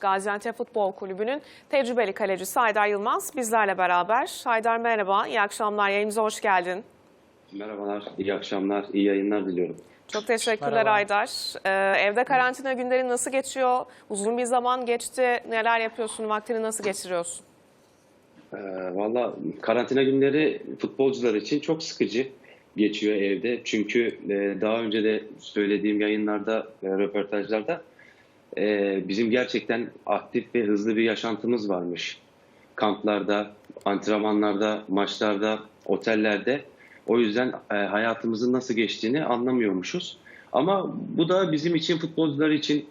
Gaziantep Futbol Kulübü'nün tecrübeli kalecisi Haydar Yılmaz bizlerle beraber. Haydar merhaba, iyi akşamlar, yayınımıza hoş geldin. Merhabalar, iyi akşamlar, iyi yayınlar diliyorum. Çok teşekkürler Merhaba. Haydar. Ee, evde karantina günlerin nasıl geçiyor? Uzun bir zaman geçti. Neler yapıyorsun? Vaktini nasıl geçiriyorsun? Ee, Valla karantina günleri futbolcular için çok sıkıcı geçiyor evde. Çünkü e, daha önce de söylediğim yayınlarda, e, röportajlarda e, bizim gerçekten aktif ve hızlı bir yaşantımız varmış. Kamplarda, antrenmanlarda, maçlarda, otellerde. O yüzden e, hayatımızın nasıl geçtiğini anlamıyormuşuz. Ama bu da bizim için, futbolcular için,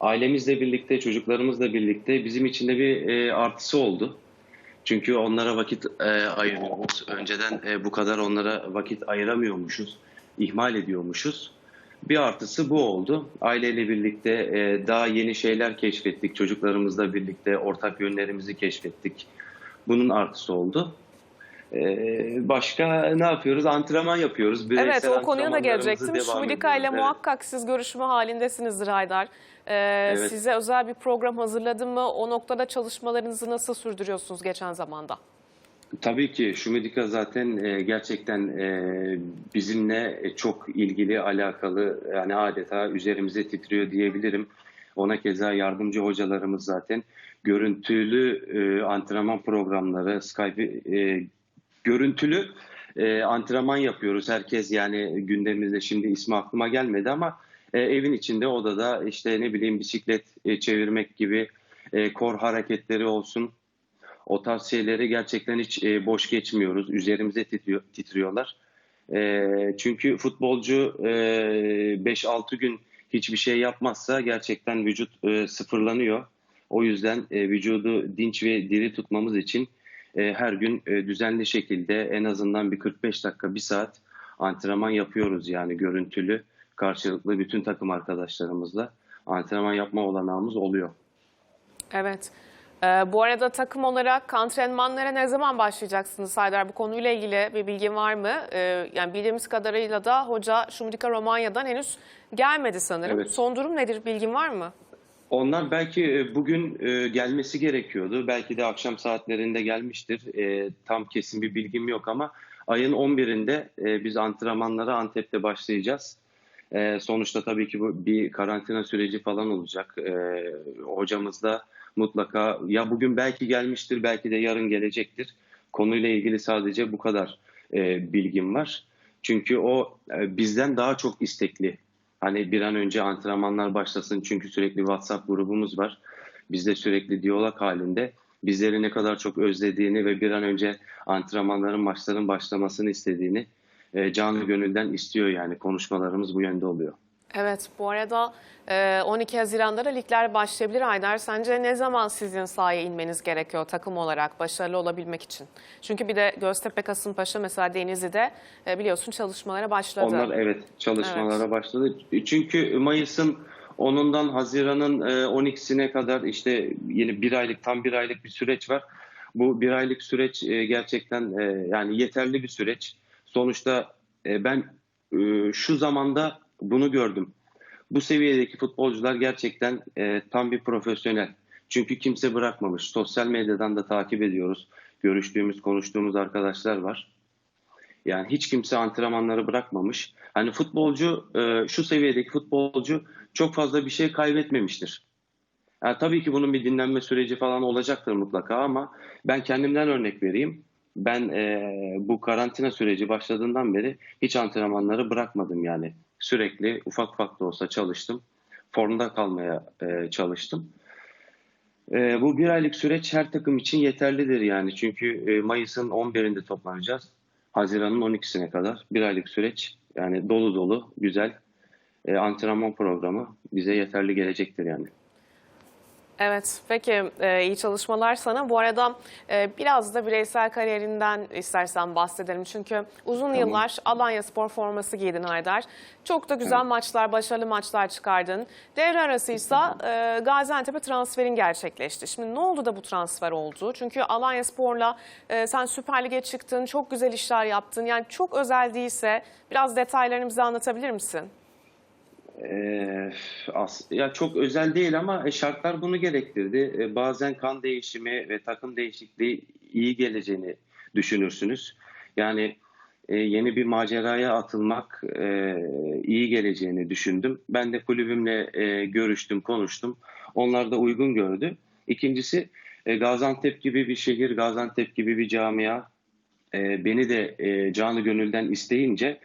ailemizle birlikte, çocuklarımızla birlikte bizim için de bir e, artısı oldu. Çünkü onlara vakit e, ayırıyoruz. Önceden e, bu kadar onlara vakit ayıramıyormuşuz, ihmal ediyormuşuz. Bir artısı bu oldu. Aileyle birlikte e, daha yeni şeyler keşfettik. Çocuklarımızla birlikte ortak yönlerimizi keşfettik. Bunun artısı oldu. E, başka ne yapıyoruz? Antrenman yapıyoruz. Evet, Bireysel o konuya da gelecektim. Şumidika ile. Evet. muhakkak siz görüşme halindesinizdir Haydar. Ee, Evet. Size özel bir program hazırladı mı? O noktada çalışmalarınızı nasıl sürdürüyorsunuz geçen zamanda? Tabii ki Şumidika zaten e, gerçekten e, bizimle çok ilgili, alakalı yani adeta üzerimize titriyor diyebilirim. Ona keza yardımcı hocalarımız zaten görüntülü e, antrenman programları, Skype e, görüntülü antrenman yapıyoruz. Herkes yani gündemimizde şimdi ismi aklıma gelmedi ama evin içinde odada işte ne bileyim bisiklet çevirmek gibi kor hareketleri olsun. O tarz şeyleri gerçekten hiç e, boş geçmiyoruz. Üzerimize titriyor, titriyorlar. E, çünkü futbolcu e, 5-6 gün hiçbir şey yapmazsa gerçekten vücut e, sıfırlanıyor. O yüzden e, vücudu dinç ve diri tutmamız için e, her gün e, düzenli şekilde en azından bir 45 dakika, bir saat antrenman yapıyoruz yani görüntülü karşılıklı bütün takım arkadaşlarımızla antrenman yapma olanağımız oluyor. Evet. Ee, bu arada takım olarak antrenmanlara ne zaman başlayacaksınız Haydar? Bu konuyla ilgili bir bilgin var mı? Ee, yani bildiğimiz kadarıyla da hoca Şumidika Romanya'dan henüz gelmedi sanırım. Evet. Son durum nedir? Bilgin var mı? Onlar belki e, bugün e, gelmesi gerekiyordu. Belki de akşam saatlerinde gelmiştir. E, Tam kesin bir bilgim yok ama ayın 11'inde e, biz antrenmanlara Antep'te başlayacağız. Sonuçta tabii ki bu bir karantina süreci falan olacak. Hocamız da mutlaka ya bugün belki gelmiştir, belki de yarın gelecektir. Konuyla ilgili sadece bu kadar e, bilgim var. Çünkü o e, bizden daha çok istekli. Hani bir an önce antrenmanlar başlasın çünkü sürekli WhatsApp grubumuz var. Bizde sürekli diyalog halinde bizleri ne kadar çok özlediğini ve bir an önce antrenmanların, maçların başlamasını istediğini e, canı gönülden istiyor yani konuşmalarımız bu yönde oluyor. Evet, bu arada e, 12 Haziran'da da ligler başlayabilir Haydar. Sence ne zaman sizin sahaya inmeniz gerekiyor takım olarak başarılı olabilmek için? Çünkü bir de Göztepe, Kasımpaşa mesela Denizli'de e, biliyorsun çalışmalara başladı. Onlar evet çalışmalara başladı. Çünkü Mayıs'ın 10'undan Haziran'ın e, 12'sine kadar işte yeni bir aylık tam bir aylık bir süreç var. Bu bir aylık süreç e, gerçekten e, yani yeterli bir süreç. Sonuçta e, ben e, şu zamanda bunu gördüm. Bu seviyedeki futbolcular gerçekten e, tam bir profesyonel. Çünkü kimse bırakmamış. Sosyal medyadan da takip ediyoruz. Görüştüğümüz, konuştuğumuz arkadaşlar var. Yani hiç kimse antrenmanları bırakmamış. Hani futbolcu, e, şu seviyedeki futbolcu çok fazla bir şey kaybetmemiştir. Yani tabii ki bunun bir dinlenme süreci falan olacaktır mutlaka ama ben kendimden örnek vereyim. Ben e, bu karantina süreci başladığından beri hiç antrenmanları bırakmadım yani. Sürekli ufak ufak da olsa çalıştım. Formda kalmaya e, çalıştım. E, bu bir aylık süreç her takım için yeterlidir yani. Çünkü e, Mayıs'ın 11'inde toplanacağız. Haziran'ın 12'sine kadar bir aylık süreç. Yani dolu dolu, güzel e, antrenman programı bize yeterli gelecektir yani. Evet, peki e, iyi çalışmalar sana. Bu arada e, biraz da bireysel kariyerinden istersen bahsedelim. Çünkü uzun yıllar Alanya Spor forması giydin Haydar. Çok da güzel maçlar, başarılı maçlar çıkardın. Devre arasıysa e, Gaziantep'e transferin gerçekleşti. Şimdi ne oldu da bu transfer oldu? Çünkü Alanya Spor'la e, sen Süper Lig'e çıktın, çok güzel işler yaptın. Yani çok özel değilse biraz detaylarını bize anlatabilir misin? Ee, as- ya çok özel değil ama e, şartlar bunu gerektirdi. E, bazen kan değişimi ve takım değişikliği iyi geleceğini düşünürsünüz. Yani e, yeni bir maceraya atılmak e, iyi geleceğini düşündüm. Ben de kulübümle e, görüştüm, konuştum. Onlar da uygun gördü. İkincisi e, Gaziantep gibi bir şehir, Gaziantep gibi bir camia e, beni de e, canı gönülden isteyince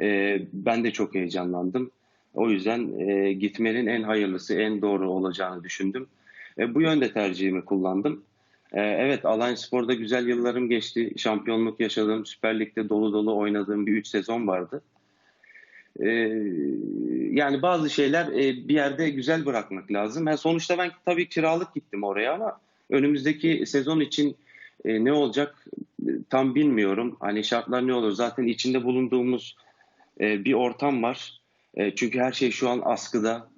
e, ben de çok heyecanlandım. O yüzden e, gitmenin en hayırlısı, en doğru olacağını düşündüm. E, bu yönde tercihimi kullandım. E, evet Alanya Spor'da güzel yıllarım geçti. Şampiyonluk yaşadım. Süper Lig'de dolu dolu oynadığım bir 3 sezon vardı. E, yani bazı şeyler e, bir yerde güzel bırakmak lazım. Ha, sonuçta ben tabii kiralık gittim oraya ama önümüzdeki sezon için e, ne olacak e, tam bilmiyorum. Hani şartlar ne olur? Zaten içinde bulunduğumuz e, bir ortam var. E, çünkü her şey şu an askıda.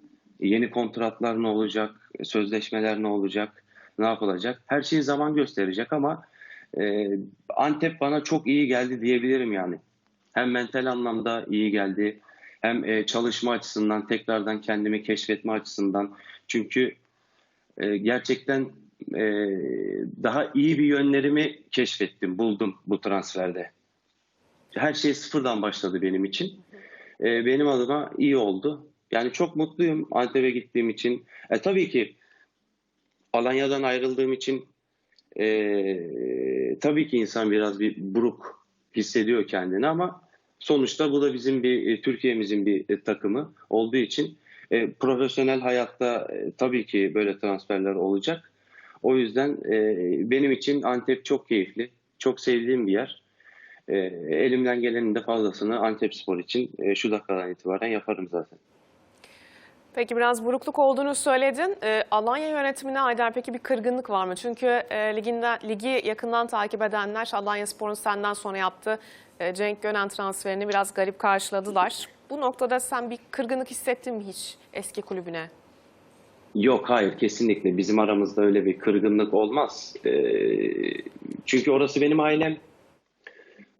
Yeni kontratlar ne olacak? Sözleşmeler ne olacak? Ne yapılacak? Her şeyi zaman gösterecek ama e, Antep bana çok iyi geldi diyebilirim yani. Hem mental anlamda iyi geldi. Hem e, çalışma açısından, tekrardan kendimi keşfetme açısından. Çünkü e, gerçekten e, daha iyi bir yönlerimi keşfettim, buldum bu transferde. Her şey sıfırdan başladı benim için. E, benim adıma iyi oldu. Yani çok mutluyum Antep'e gittiğim için. E, tabii ki Alanya'dan ayrıldığım için e, tabii ki insan biraz bir buruk hissediyor kendini ama sonuçta bu da bizim bir e, Türkiye'mizin bir e, takımı olduğu için e, profesyonel hayatta e, tabii ki böyle transferler olacak. O yüzden e, benim için Antep çok keyifli, çok sevdiğim bir yer. E, elimden gelenin de fazlasını Antep Spor için e, şu dakikadan itibaren yaparım zaten. Peki biraz burukluk olduğunu söyledin. Ee, Alanya yönetimine Aydar peki bir kırgınlık var mı? Çünkü e, liginden, ligi yakından takip edenler Alanya Spor'un senden sonra yaptığı e, Cenk Gönen transferini biraz garip karşıladılar. Bu noktada sen bir kırgınlık hissettin mi hiç eski kulübüne? Yok hayır kesinlikle bizim aramızda öyle bir kırgınlık olmaz. Ee, çünkü orası benim ailem.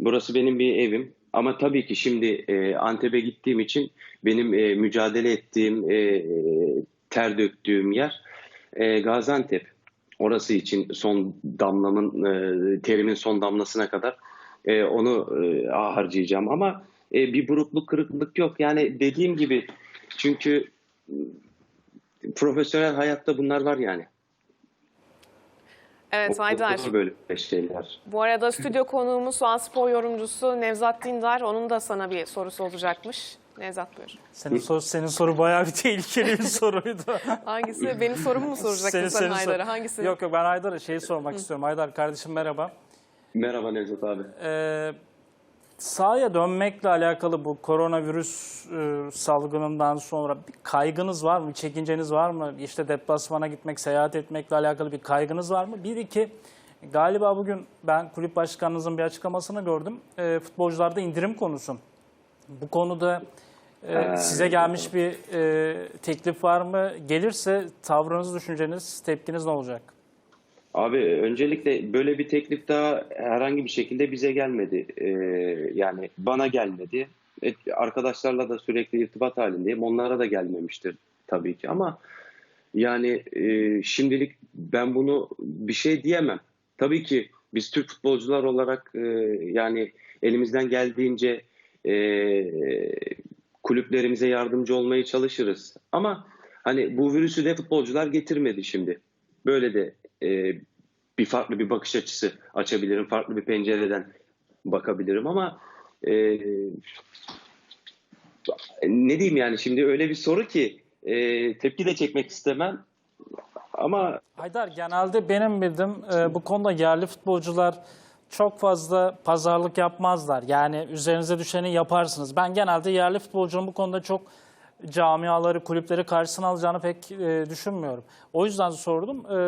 Burası benim bir evim. Ama tabii ki şimdi e, Antep'e gittiğim için benim e, mücadele ettiğim, e, ter döktüğüm yer e, Gaziantep. Orası için son damlamın, e, terimin son damlasına kadar e, onu e, harcayacağım. Ama e, bir burukluk, kırıklık yok. Yani dediğim gibi çünkü profesyonel hayatta bunlar var yani. Evet Aydar. Böyle şeyler. Bu arada stüdyo konuğumuz Van Spor yorumcusu Nevzat Dindar. Onun da sana bir sorusu olacakmış. Nevzat buyur. Senin soru, senin soru bayağı bir tehlikeli bir soruydu. Hangisi? Benim sorumu mu soracaksın Senin- sen senin sor- Haydar'a? Hangisi? Yok yok ben Haydar'a şeyi sormak istiyorum. Haydar kardeşim merhaba. Merhaba Nevzat abi. Ee, sahaya dönmekle alakalı bu koronavirüs e, salgınından sonra bir kaygınız var mı? Bir çekinceniz var mı? İşte deplasmana gitmek, seyahat etmekle alakalı bir kaygınız var mı? Bir iki galiba bugün ben kulüp başkanınızın bir açıklamasını gördüm. E, futbolcularda indirim konusu. Bu konuda e, size gelmiş bir e, teklif var mı? Gelirse tavrınız, düşünceniz, tepkiniz ne olacak? Abi öncelikle böyle bir teklif daha herhangi bir şekilde bize gelmedi. Ee, yani bana gelmedi. Evet, arkadaşlarla da sürekli irtibat halindeyim. Onlara da gelmemiştir tabii ki ama yani e, şimdilik ben bunu bir şey diyemem. Tabii ki biz Türk futbolcular olarak e, yani elimizden geldiğince e, kulüplerimize yardımcı olmaya çalışırız. Ama hani bu virüsü de futbolcular getirmedi şimdi. Böyle de e, bir farklı bir bakış açısı açabilirim. Farklı bir pencereden bakabilirim ama e, ne diyeyim yani şimdi öyle bir soru ki e, tepki de çekmek istemem ama Haydar genelde benim bildiğim e, bu konuda yerli futbolcular çok fazla pazarlık yapmazlar. Yani üzerinize düşeni yaparsınız. Ben genelde yerli futbolcunun bu konuda çok camiaları, kulüpleri karşısına alacağını pek e, düşünmüyorum. O yüzden sordum. E,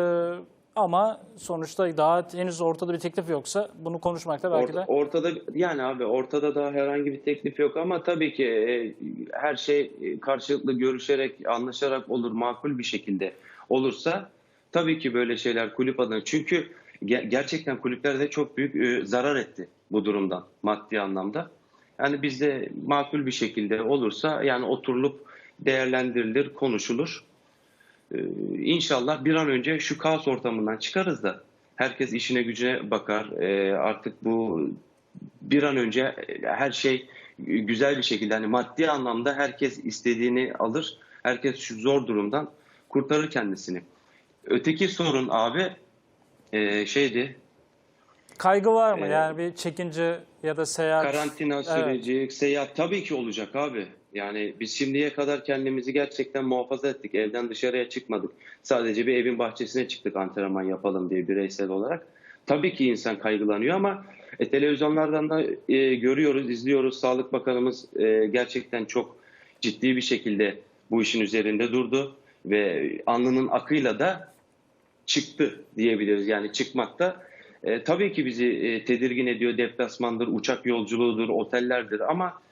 ama sonuçta daha henüz ortada bir teklif yoksa bunu konuşmakta belki de Orta- ortada yani abi ortada da herhangi bir teklif yok ama tabii ki e, her şey e, karşılıklı görüşerek, anlaşarak olur, makul bir şekilde olursa tabii ki böyle şeyler kulüp adına çünkü ge- gerçekten kulüpler de çok büyük e, zarar etti bu durumdan maddi anlamda. Yani bizde makul bir şekilde olursa yani oturulup değerlendirilir, konuşulur. Ee, İnşallah bir an önce şu kaos ortamından çıkarız da herkes işine gücüne bakar. Ee, artık bu bir an önce e, her şey güzel bir şekilde hani maddi anlamda herkes istediğini alır. Herkes şu zor durumdan kurtarır kendisini. Öteki sorun abi e, şeydi Kaygı var mı? Ee, yani bir çekince ya da seyahat. Karantina Evet. süreci, seyahat tabii ki olacak abi. Yani biz şimdiye kadar kendimizi gerçekten muhafaza ettik. Evden dışarıya çıkmadık. Sadece bir evin bahçesine çıktık antrenman yapalım diye bireysel olarak. Tabii ki insan kaygılanıyor ama e, televizyonlardan da e, görüyoruz, izliyoruz. Sağlık Bakanımız e, gerçekten çok ciddi bir şekilde bu işin üzerinde durdu ve alnının akıyla da çıktı diyebiliriz. Yani çıkmakta e, tabii ki bizi e, tedirgin ediyor. Deplasmandır, uçak yolculuğudur, otellerdir ama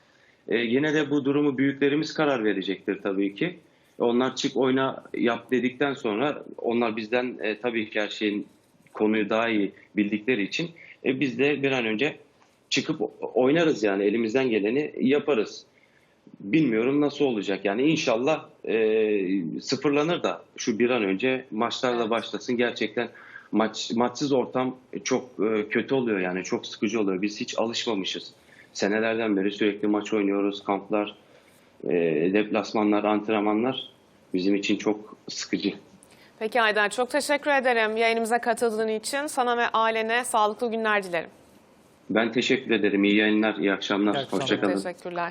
e, yine de bu durumu büyüklerimiz karar verecektir tabii ki. Onlar çık oyna yap dedikten sonra onlar bizden e, tabii ki her şeyin konuyu daha iyi bildikleri için e, biz de bir an önce çıkıp oynarız yani elimizden geleni yaparız. Bilmiyorum nasıl olacak yani inşallah e, sıfırlanır da şu bir an önce maçlarla başlasın gerçekten maç maçsız ortam çok e, kötü oluyor yani çok sıkıcı oluyor biz hiç alışmamışız senelerden beri sürekli maç oynuyoruz kamplar e, deplasmanlar antrenmanlar bizim için çok sıkıcı. Peki Haydar çok teşekkür ederim yayınımıza katıldığın için. Sana ve ailene sağlıklı günler dilerim. Ben teşekkür ederim iyi yayınlar iyi akşamlar İyi akşamlar. hoşçakalın. Teşekkürler.